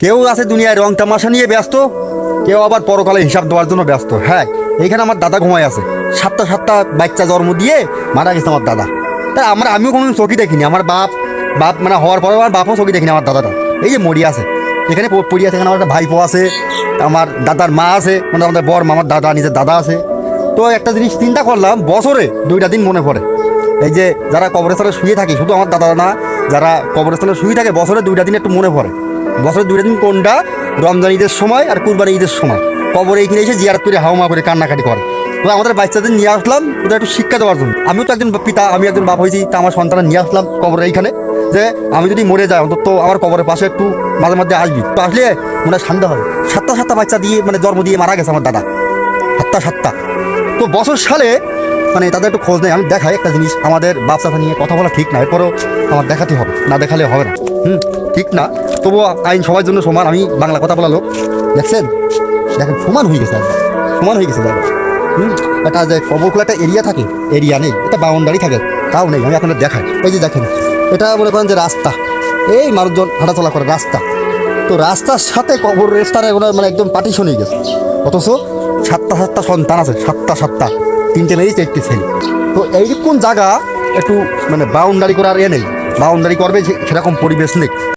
কেউ আছে দুনিয়ায় রং তামাশা নিয়ে ব্যস্ত, কেউ আবার পরকালে হিসাব দেওয়ার জন্য ব্যস্ত। হ্যাঁ এইখানে আমার দাদা ঘুমায় আছে। সাতটা সাতটা বাচ্চা জন্ম দিয়ে মারা গেছে আমার দাদা। তাই আমরা, আমিও কোনো চোখই দেখিনি। আমার বাপ বাপ মানে হওয়ার পরে আমার বাপও চোখই দেখিনি আমার দাদাটা। এই যে মরি আছে। এখানে প- পড়ি আছে, এখানে আমার একটা ভাইপো আছে, আমার দাদার মা আছে মানে আমাদের বর, মামার দাদা, নিজের দাদা আছে। তো একটা জিনিস চিন্তা করলাম, বছরে দুইটা দিন মনে পড়ে। এই যে যারা কবরস্থানে শুয়ে থাকে, শুধু আমার দাদা না, যারা কবরস্থানে শুয়ে থাকে, বছরে দুইটা দিন একটু মনে পড়ে। বছরে দুটো দিন কোনটা? রমজান ঈদের সময় আর কুরবানি ঈদের সময়। কবরে এইখানে এসে জিয়ারত করে হাওমা করে কান্নাকাটি করে। তো আমাদের বাচ্চাদের নিয়ে আসলাম, ওদের একটু শিক্ষা দেওয়ার জন্য। আমিও তো একজন পিতা, আমি একজন বাপ হয়েছি, তা আমার সন্তান নিয়ে আসলাম কবরে এইখানে। যে আমি যদি মরে যাই, অন্তত আমার কবরের পাশে একটু মাঝে মধ্যে আসবি। তো আসলে মনে হয় শান্ত হবে সাতটা সাতটা বাচ্চা দিয়ে মানে জন্ম দিয়ে মারা গেছে আমার দাদা। সাতটা সাতটা। তো বছর সালে মানে তাদের একটু খোঁজ নেই, আমি দেখাই একটা জিনিস। আমাদের বাচ্চা নিয়ে কথা বলা ঠিক না, এরপরও আমার দেখাতে হবে। না দেখালে হবে না। হুম, ঠিক না। তবুও আইন সবার জন্য সমান, আমি বাংলা কথা বলা লোক। দেখছেন? দেখেন, সমান হয়ে গেছে। সমান হয়ে গেছে একটা যে কবরখোলা একটা এরিয়া থাকে, এরিয়া নেই, এটা বাউন্ডারি থাকে, তাও নেই, আমি আপনাদের দেখাই। এই যে দেখেন, এটা মনে করেন যে রাস্তা। এই মানুষজন হাঁটাচলা করে রাস্তা। তো রাস্তার সাথে কবর রেস্তার মানে একদম পার্টিশন হয়ে গেছে। অথচ সাতটা সাতটা সন্তান আছে, সাতটা সাতটা। তিনটে মেয়ে চারটে ছেলে। তো এইরকম জায়গা একটু মানে বাউন্ডারি করার এ নেই। বাউন্ডারি করবে সেরকম পরিবেশ নেই।